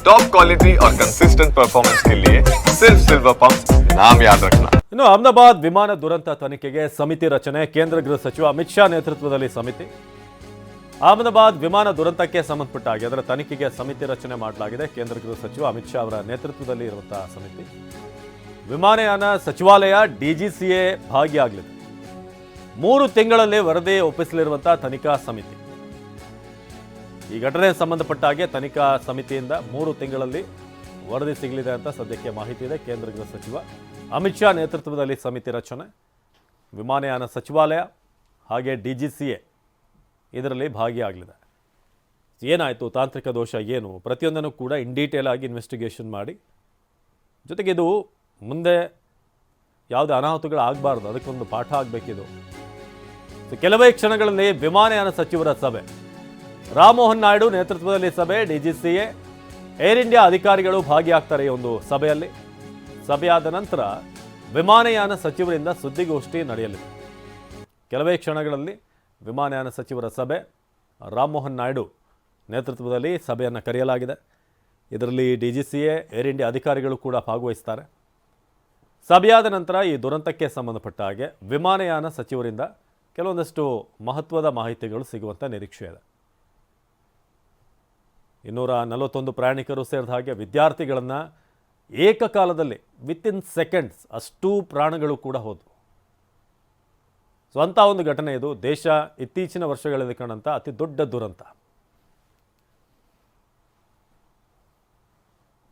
Top quality और consistent performance के लिए सिर्फ सिल्वर पंप नाम याद रखना ಇನ್ನು ಅಹಮದಾಬಾದ್ ವಿಮಾನ ದುರಂತ ತನಿಖೆಗೆ ಸಮಿತಿ ರಚನೆ ಕೇಂದ್ರ ಗೃಹ ಸಚಿವ ಅಮಿತ್ ಶಾ ನೇತೃತ್ವದಲ್ಲಿ ಸಮಿತಿ ಅಹಮದಾಬಾದ್ ವಿಮಾನ ದುರಂತಕ್ಕೆ ಸಂಬಂಧಪಟ್ಟ ಹಾಗೆ ಅದರ ತನಿಖೆಗೆ ಸಮಿತಿ ರಚನೆ ಮಾಡಲಾಗಿದೆ ಕೇಂದ್ರ ಗೃಹ ಸಚಿವ ಅಮಿತ್ ಶಾ ಅವರ ನೇತೃತ್ವದಲ್ಲಿ ಇರುವಂತಹ ಸಮಿತಿ ವಿಮಾನಯಾನ ಸಚಿವಾಲಯ ಡಿಜಿಸಿಎ ಭಾಗಿಯಾಗಲಿದೆ ಮೂರು ತಿಂಗಳಲ್ಲಿ ವರದಿ ಒಪ್ಪಿಸಲಿರುವಂತಹ ತನಿಖಾ ಸಮಿತಿ ಈ ಘಟನೆ ಸಂಬಂಧಪಟ್ಟ ಹಾಗೆ ತನಿಖಾ ಸಮಿತಿಯಿಂದ ಮೂರು ತಿಂಗಳಲ್ಲಿ ವರದಿ ಸಿಗಲಿದೆ ಅಂತ ಸದ್ಯಕ್ಕೆ ಮಾಹಿತಿ ಇದೆ. ಕೇಂದ್ರ ಗೃಹ ಸಚಿವ ಅಮಿತ್ ಶಾ ನೇತೃತ್ವದಲ್ಲಿ ಸಮಿತಿ ರಚನೆ. ವಿಮಾನಯಾನ ಸಚಿವಾಲಯ ಹಾಗೆ ಡಿ ಜಿ ಸಿ ಎ ಇದರಲ್ಲಿ ಭಾಗಿಯಾಗಲಿದೆ. ಏನಾಯಿತು? ತಾಂತ್ರಿಕ ದೋಷ ಏನು? ಪ್ರತಿಯೊಂದನ್ನು ಕೂಡ ಇನ್ ಡೀಟೇಲ್ ಆಗಿ ಇನ್ವೆಸ್ಟಿಗೇಷನ್ ಮಾಡಿ. ಜೊತೆಗೆ ಇದು ಮುಂದೆ ಯಾವುದೇ ಅನಾಹುತಗಳು ಆಗಬಾರ್ದು. ಅದಕ್ಕೊಂದು ಪಾಠ ಆಗಬೇಕಿದು. ಕೆಲವೇ ಕ್ಷಣಗಳಲ್ಲಿ ವಿಮಾನಯಾನ ಸಚಿವರ ಸಭೆ. ರಾಮಮೋಹನ್ ನಾಯ್ಡು ನೇತೃತ್ವದಲ್ಲಿ ಸಭೆ, ಡಿಜಿಸಿಎ, ಏರ್ ಇಂಡಿಯಾ ಅಧಿಕಾರಿಗಳು ಭಾಗಿಯಾಗ್ತಾರೆ ಈ ಒಂದು ಸಭೆಯಲ್ಲಿ. ಸಭೆಯಾದ ನಂತರ ವಿಮಾನಯಾನ ಸಚಿವರಿಂದ ಸುದ್ದಿಗೋಷ್ಠಿ ನಡೆಯಲಿದೆ. ಕೆಲವೇ ಕ್ಷಣಗಳಲ್ಲಿ ವಿಮಾನಯಾನ ಸಚಿವರ ಸಭೆ, ರಾಮಮೋಹನ್ ನಾಯ್ಡು ನೇತೃತ್ವದಲ್ಲಿ ಸಭೆಯನ್ನು ಕರೆಯಲಾಗಿದೆ. ಇದರಲ್ಲಿ ಡಿ ಸಿ ಏರ್ ಇಂಡಿಯಾ ಅಧಿಕಾರಿಗಳು ಕೂಡ ಭಾಗವಹಿಸ್ತಾರೆ. ಸಭೆಯಾದ ನಂತರ ಈ ದುರಂತಕ್ಕೆ ಸಂಬಂಧಪಟ್ಟ ಹಾಗೆ ವಿಮಾನಯಾನ ಸಚಿವರಿಂದ ಕೆಲವೊಂದಷ್ಟು ಮಹತ್ವದ ಮಾಹಿತಿಗಳು ಸಿಗುವಂಥ ನಿರೀಕ್ಷೆ ಇದೆ. ಇನ್ನೂರ ನಲವತ್ತೊಂದು ಪ್ರಯಾಣಿಕರು ಸೇರಿದ ಹಾಗೆ ವಿದ್ಯಾರ್ಥಿಗಳನ್ನು ಏಕಕಾಲದಲ್ಲಿ ವಿತಿನ್ ಸೆಕೆಂಡ್ಸ್ ಅಷ್ಟೂ ಪ್ರಾಣಗಳು ಕೂಡ ಹೋದವು. ಸ್ವಂತ ಒಂದು ಘಟನೆ ಇದು. ದೇಶ ಇತ್ತೀಚಿನ ವರ್ಷಗಳಲ್ಲಿ ಕಂಡಂಥ ಅತಿ ದೊಡ್ಡ ದುರಂತ.